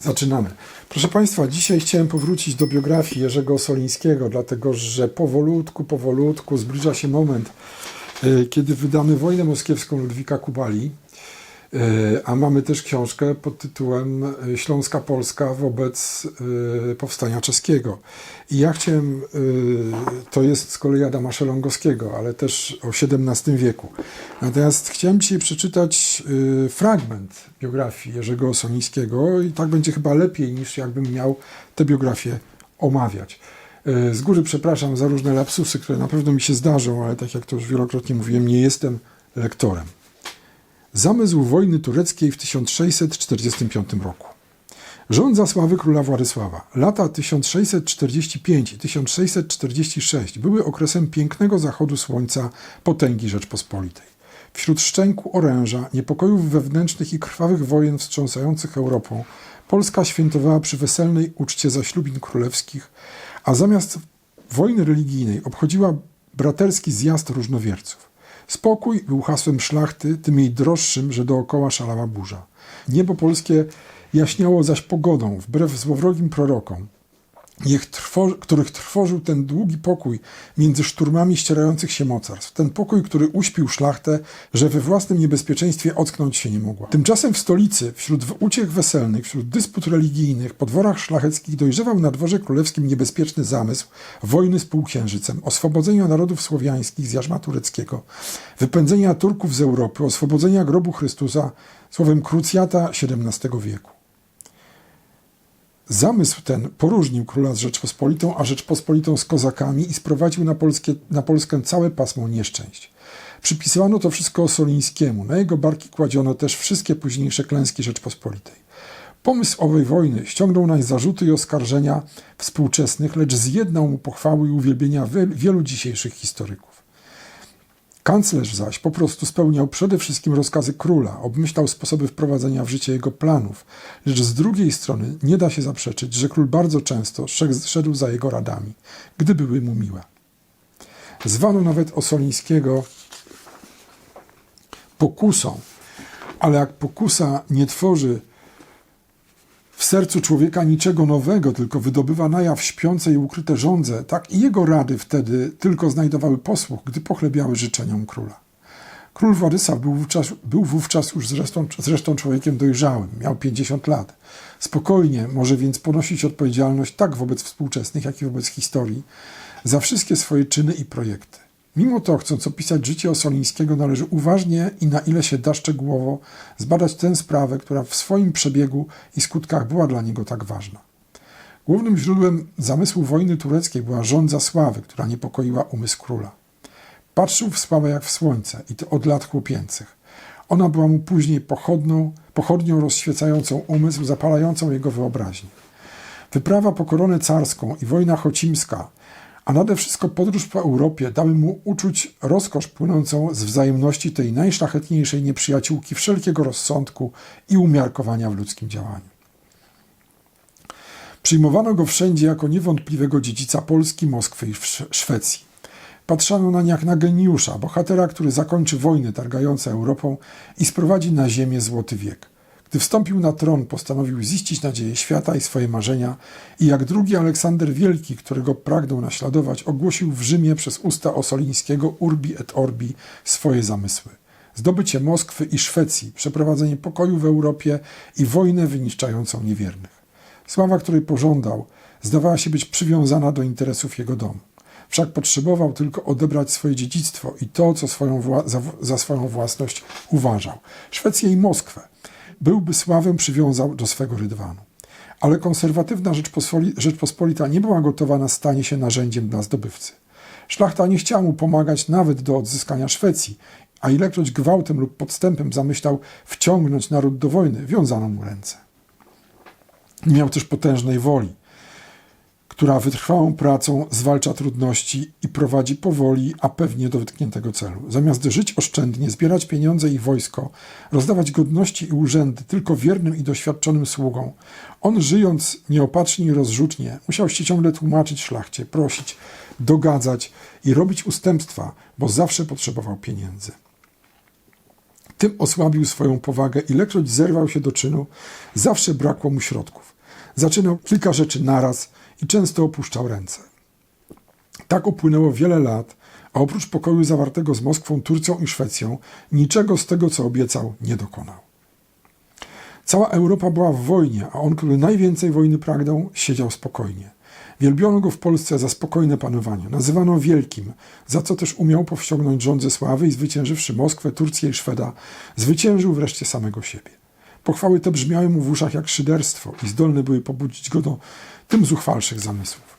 Zaczynamy. Proszę Państwa, dzisiaj chciałem powrócić do biografii Jerzego Solińskiego, dlatego że powolutku, powolutku zbliża się moment, e, kiedy wydamy Wojnę Moskiewską Ludwika Kubali, a mamy też książkę pod tytułem e, Śląska Polska wobec e, powstania czeskiego. I ja chciałem, e, to jest z kolei Adama Szelongowskiego, ale też o XVII wieku. Natomiast chciałem dzisiaj przeczytać e, fragment biografii Jerzego Solińskiego i tak będzie chyba lepiej niż jakbym miał tę biografię omawiać. E, Z góry przepraszam za różne lapsusy, które na pewno mi się zdarzą, ale tak jak to już wielokrotnie mówiłem, nie jestem lektorem. Zamysł wojny tureckiej w 1645 roku. Rząd za sławy króla Władysława. Lata 1645 i 1646 były okresem pięknego zachodu słońca potęgi Rzeczpospolitej. Wśród szczęku oręża, niepokojów wewnętrznych i krwawych wojen wstrząsających Europą, Polska świętowała przy weselnej uczcie zaślubin królewskich, a zamiast wojny religijnej obchodziła braterski zjazd różnowierców. Spokój był hasłem szlachty, tym jej droższym, że dookoła szalała burza. Niebo polskie jaśniało zaś pogodą, wbrew złowrogim prorokom, trwo, których trwożył ten długi pokój między szturmami ścierających się mocarstw. Ten pokój, który uśpił szlachtę, że we własnym niebezpieczeństwie ocknąć się nie mogła. Tymczasem w stolicy, wśród uciech weselnych, wśród dysput religijnych, po dworach szlacheckich dojrzewał na dworze królewskim niebezpieczny zamysł wojny z półksiężycem, oswobodzenia narodów słowiańskich z jarzma tureckiego, wypędzenia Turków z Europy, oswobodzenia grobu Chrystusa, słowem krucjata XVII wieku. Zamysł ten poróżnił króla z Rzeczpospolitą, a Rzeczpospolitą z kozakami i sprowadził na, Polskie, na Polskę całe pasmo nieszczęść. Przypisywano to wszystko Osolińskiemu. Na jego barki kładziono też wszystkie późniejsze klęski Rzeczpospolitej. Pomysł owej wojny ściągnął nań zarzuty i oskarżenia współczesnych, lecz zjednał mu pochwały i uwielbienia wielu dzisiejszych historyków. Kanclerz zaś po prostu spełniał przede wszystkim rozkazy króla, obmyślał sposoby wprowadzenia w życie jego planów, lecz z drugiej strony nie da się zaprzeczyć, że król bardzo często szedł- za jego radami, gdy były mu miłe. Zwano nawet Osolińskiego pokusą, ale jak pokusa nie tworzy w sercu człowieka niczego nowego, tylko wydobywa na jaw śpiące i ukryte żądze, tak i jego rady wtedy tylko znajdowały posłuch, gdy pochlebiały życzeniom króla. Król Władysław był wówczas, był wówczas już zresztą, zresztą człowiekiem dojrzałym, miał 50 lat. Spokojnie może więc ponosić odpowiedzialność tak wobec współczesnych, jak i wobec historii za wszystkie swoje czyny i projekty. Mimo to, chcąc opisać życie Osolińskiego, należy uważnie i na ile się da szczegółowo zbadać tę sprawę, która w swoim przebiegu i skutkach była dla niego tak ważna. Głównym źródłem zamysłu wojny tureckiej była żądza sławy, która niepokoiła umysł króla. Patrzył w sławę jak w słońce i to od lat chłopięcych. Ona była mu później pochodną, pochodnią rozświecającą umysł, zapalającą jego wyobraźnię. Wyprawa po koronę carską i wojna chocimska, a nade wszystko podróż po Europie dały mu uczuć rozkosz płynącą z wzajemności tej najszlachetniejszej nieprzyjaciółki wszelkiego rozsądku i umiarkowania w ludzkim działaniu. Przyjmowano go wszędzie jako niewątpliwego dziedzica Polski, Moskwy i Sz- Szwecji. Patrzano nań jak na geniusza, bohatera, który zakończy wojny targające Europą i sprowadzi na ziemię złoty wiek. Gdy wstąpił na tron, postanowił ziścić nadzieję świata i swoje marzenia i jak drugi Aleksander Wielki, którego pragnął naśladować, ogłosił w Rzymie przez usta Osolińskiego urbi et orbi swoje zamysły. Zdobycie Moskwy i Szwecji, przeprowadzenie pokoju w Europie i wojnę wyniszczającą niewiernych. Sława, której pożądał, zdawała się być przywiązana do interesów jego domu. Wszak potrzebował tylko odebrać swoje dziedzictwo i to, co swoją za, za swoją własność uważał. Szwecję i Moskwę. Byłby sławę przywiązał do swego rydwanu. Ale konserwatywna Rzeczpospoli- Rzeczpospolita nie była gotowa na stanie się narzędziem dla zdobywcy. Szlachta nie chciała mu pomagać nawet do odzyskania Szwecji, a ilekroć gwałtem lub podstępem zamyślał wciągnąć naród do wojny, wiązano mu ręce. Nie miał też potężnej woli, która wytrwałą pracą zwalcza trudności i prowadzi powoli, a pewnie do wytkniętego celu. Zamiast żyć oszczędnie, zbierać pieniądze i wojsko, rozdawać godności i urzędy tylko wiernym i doświadczonym sługom, on żyjąc nieopatrznie i rozrzutnie, musiał się ciągle tłumaczyć szlachcie, prosić, dogadzać i robić ustępstwa, bo zawsze potrzebował pieniędzy. Tym osłabił swoją powagę, ilekroć zerwał się do czynu, zawsze brakło mu środków. Zaczynał kilka rzeczy naraz i często opuszczał ręce. Tak upłynęło wiele lat, a oprócz pokoju zawartego z Moskwą, Turcją i Szwecją, niczego z tego, co obiecał, nie dokonał. Cała Europa była w wojnie, a on, który najwięcej wojny pragnął, siedział spokojnie. Wielbiono go w Polsce za spokojne panowanie. Nazywano wielkim, za co też umiał powściągnąć rządze sławy i zwyciężywszy Moskwę, Turcję i Szweda, zwyciężył wreszcie samego siebie. Pochwały te brzmiały mu w uszach jak szyderstwo i zdolne były pobudzić go do tym zuchwalszych zamysłów.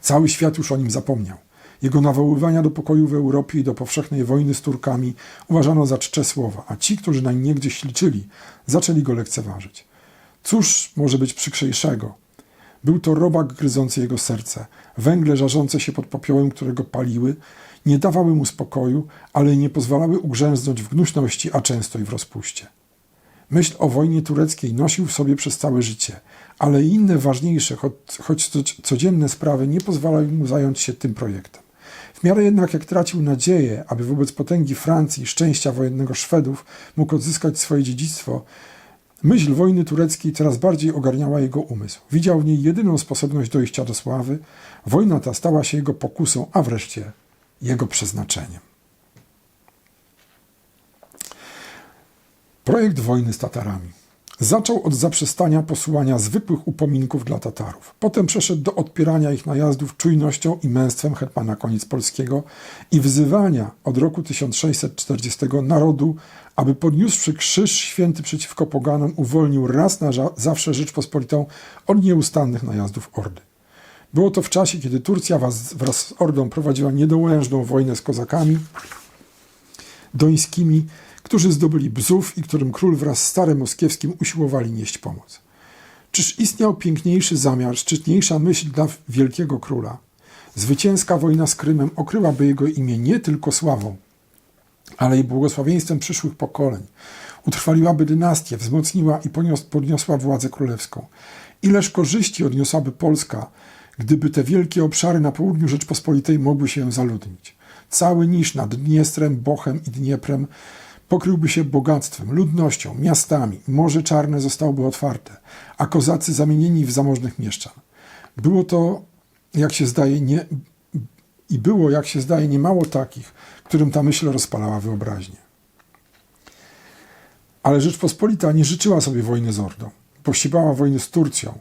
Cały świat już o nim zapomniał. Jego nawoływania do pokoju w Europie i do powszechnej wojny z Turkami uważano za czcze słowa, a ci, którzy na niegdyś liczyli, zaczęli go lekceważyć. Cóż może być przykrzejszego? Był to robak gryzący jego serce, węgle żarzące się pod popiołem, którego paliły, nie dawały mu spokoju, ale nie pozwalały ugrzęznąć w gnuśności, a często i w rozpuście. Myśl o wojnie tureckiej nosił w sobie przez całe życie, ale inne ważniejsze, choć, choć codzienne sprawy nie pozwalały mu zająć się tym projektem. W miarę jednak jak tracił nadzieję, aby wobec potęgi Francji i szczęścia wojennego Szwedów mógł odzyskać swoje dziedzictwo, myśl wojny tureckiej coraz bardziej ogarniała jego umysł. Widział w niej jedyną sposobność dojścia do sławy. Wojna ta stała się jego pokusą, a wreszcie jego przeznaczeniem. Projekt wojny z Tatarami. Zaczął od zaprzestania posuwania zwykłych upominków dla Tatarów. Potem przeszedł do odpierania ich najazdów czujnością i męstwem hetmana Koniec Polskiego i wzywania od roku 1640 narodu, aby podniósłszy krzyż święty przeciwko poganom, uwolnił raz na zawsze Rzeczpospolitą od nieustannych najazdów Ordy. Było to w czasie, kiedy Turcja wraz z Ordą prowadziła niedołężną wojnę z kozakami dońskimi, którzy zdobyli Bzów i którym król wraz z starym moskiewskim usiłowali nieść pomoc. Czyż istniał piękniejszy zamiar, szczytniejsza myśl dla wielkiego króla? Zwycięska wojna z Krymem okryłaby jego imię nie tylko sławą, ale i błogosławieństwem przyszłych pokoleń. Utrwaliłaby dynastię, wzmocniła i podniosła władzę królewską. Ileż korzyści odniosłaby Polska, gdyby te wielkie obszary na południu Rzeczpospolitej mogły się zaludnić. Cały niż nad Dniestrem, Bochem i Dnieprem pokryłby się bogactwem, ludnością, miastami, Morze Czarne zostałoby otwarte, a kozacy zamienieni w zamożnych mieszczan. Było to, jak się zdaje, nie, i było, jak się zdaje, niemało takich, którym ta myśl rozpalała wyobraźnię. Ale Rzeczpospolita nie życzyła sobie wojny z Ordą. Pościbała wojny z Turcją,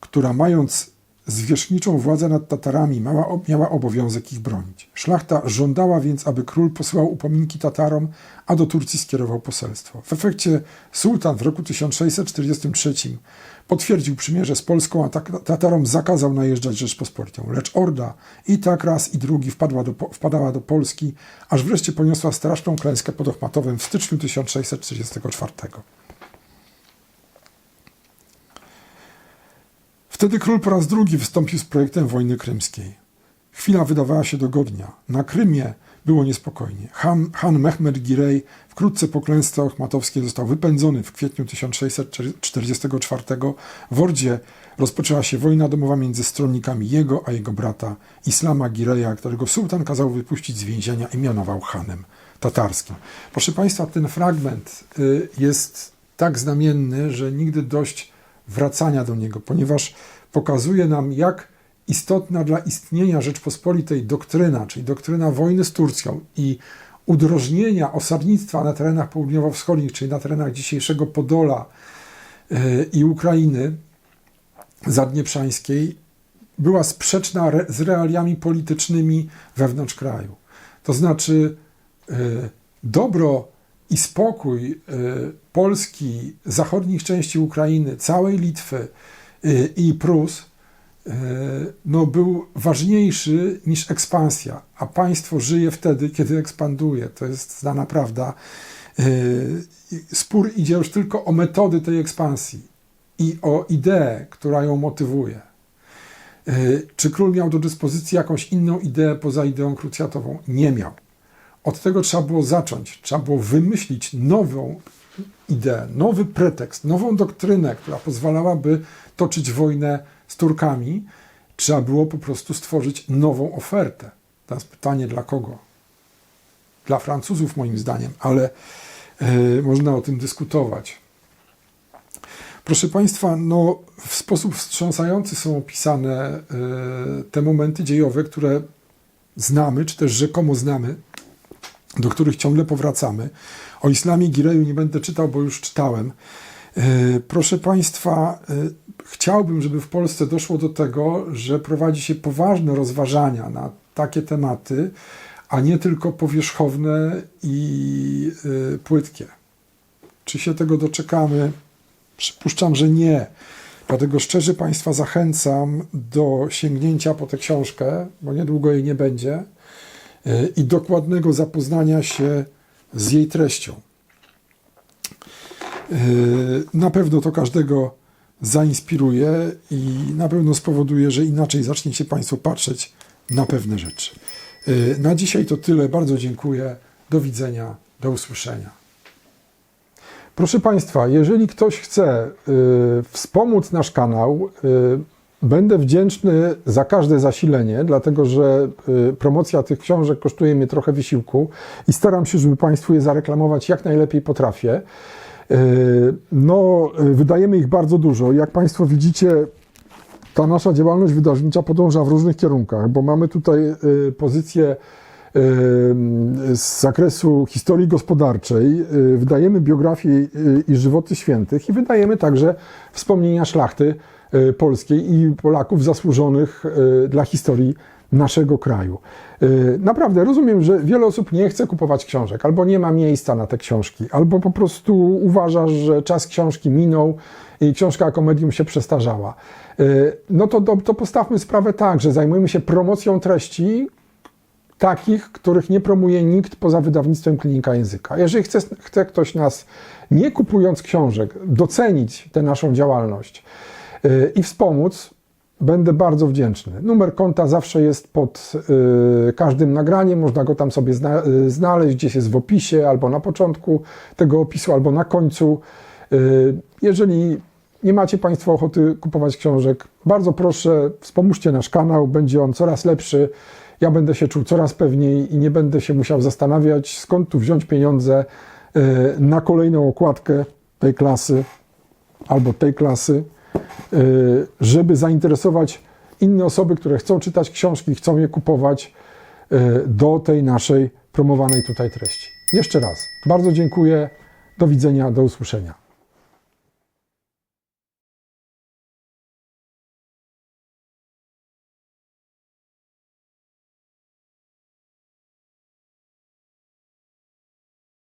która mając zwierzchniczą władzę nad Tatarami miała, obowiązek ich bronić. Szlachta żądała więc, aby król posłał upominki Tatarom, a do Turcji skierował poselstwo. W efekcie sułtan w roku 1643 potwierdził przymierze z Polską, a Tatarom zakazał najeżdżać Rzeczpospolitą. Lecz Orda i tak raz i drugi wpadła do, wpadała do Polski, aż wreszcie poniosła straszną klęskę pod Ochmatowem w styczniu 1644. Wtedy król po raz drugi wystąpił z projektem wojny krymskiej. Chwila wydawała się dogodnia. Na Krymie było niespokojnie. Han, Han Mehmed Girej wkrótce po klęsce ochmatowskiej został wypędzony w kwietniu 1644. W Ordzie rozpoczęła się wojna domowa między stronnikami jego a jego brata Islama Gireja, którego sułtan kazał wypuścić z więzienia i mianował Hanem tatarskim. Proszę Państwa, ten fragment y, jest tak znamienny, że nigdy dość wracania do niego, ponieważ pokazuje nam, jak istotna dla istnienia Rzeczpospolitej doktryna, czyli doktryna wojny z Turcją i udrożnienia osadnictwa na terenach południowo-wschodnich, czyli na terenach dzisiejszego Podola yy, i Ukrainy zadnieprzańskiej, była sprzeczna z realiami politycznymi wewnątrz kraju. To znaczy, yy, dobro i spokój y, Polski, zachodnich części Ukrainy, całej Litwy y, i Prus y, no, był ważniejszy niż ekspansja, a państwo żyje wtedy, kiedy ekspanduje. To jest znana prawda. Spór idzie już tylko o metody tej ekspansji i o ideę, która ją motywuje. Czy król miał do dyspozycji jakąś inną ideę poza ideą krucjatową? Nie miał. Od tego trzeba było zacząć. Trzeba było wymyślić nową ideę, nowy pretekst, nową doktrynę, która pozwalałaby toczyć wojnę z Turkami. Trzeba było po prostu stworzyć nową ofertę. Teraz pytanie dla kogo? dla Francuzów moim zdaniem, ale e, można o tym dyskutować. Proszę Państwa, no, w sposób wstrząsający są opisane e, te momenty dziejowe, które znamy, czy też rzekomo znamy, do których ciągle powracamy. O islamie Gireju nie będę czytał, bo już czytałem. E, Proszę Państwa, e, chciałbym, żeby w Polsce doszło do tego, że prowadzi się poważne rozważania na takie tematy, a nie tylko powierzchowne i e, płytkie. Czy się tego doczekamy? Przypuszczam, że nie. Dlatego szczerze Państwa zachęcam do sięgnięcia po tę książkę, bo niedługo jej nie będzie, i dokładnego zapoznania się z jej treścią. Y, Na pewno to każdego zainspiruje i na pewno spowoduje, że inaczej zaczniecie Państwo patrzeć na pewne rzeczy. Y, Na dzisiaj to tyle. Bardzo dziękuję. Do widzenia. Do usłyszenia. Proszę Państwa, jeżeli ktoś chce y, wspomóc nasz kanał, y, będę wdzięczny za każde zasilenie, dlatego że y, promocja tych książek kosztuje mnie trochę wysiłku i staram się, żeby Państwu je zareklamować jak najlepiej potrafię. Y, no, y, wydajemy ich bardzo dużo. Jak Państwo widzicie, ta nasza działalność wydawnicza podąża w różnych kierunkach, bo mamy tutaj pozycję z zakresu historii gospodarczej, wydajemy biografie i żywoty świętych i wydajemy także wspomnienia szlachty polskiej i Polaków zasłużonych y, dla historii naszego kraju. Y, Naprawdę rozumiem, że wiele osób nie chce kupować książek, albo nie ma miejsca na te książki, albo po prostu uważasz, że czas książki minął i książka jako medium się przestarzała. No to, to, postawmy sprawę tak, że zajmujemy się promocją treści, takich, których nie promuje nikt poza wydawnictwem Klinika Języka. Jeżeli chce, chce ktoś nas, nie kupując książek, docenić tę naszą działalność i wspomóc, będę bardzo wdzięczny. Numer konta zawsze jest pod yy, każdym nagraniem, można go tam sobie yy, znaleźć, gdzieś jest w opisie, albo na początku tego opisu, albo na końcu. Jeżeli nie macie Państwo ochoty kupować książek, bardzo proszę, wspomóżcie nasz kanał, będzie on coraz lepszy. Ja będę się czuł coraz pewniej i nie będę się musiał zastanawiać, skąd tu wziąć pieniądze na kolejną okładkę tej klasy albo tej klasy, żeby zainteresować inne osoby, które chcą czytać książki, chcą je kupować e, do tej naszej promowanej tutaj treści. Jeszcze raz bardzo dziękuję. Do widzenia, do usłyszenia.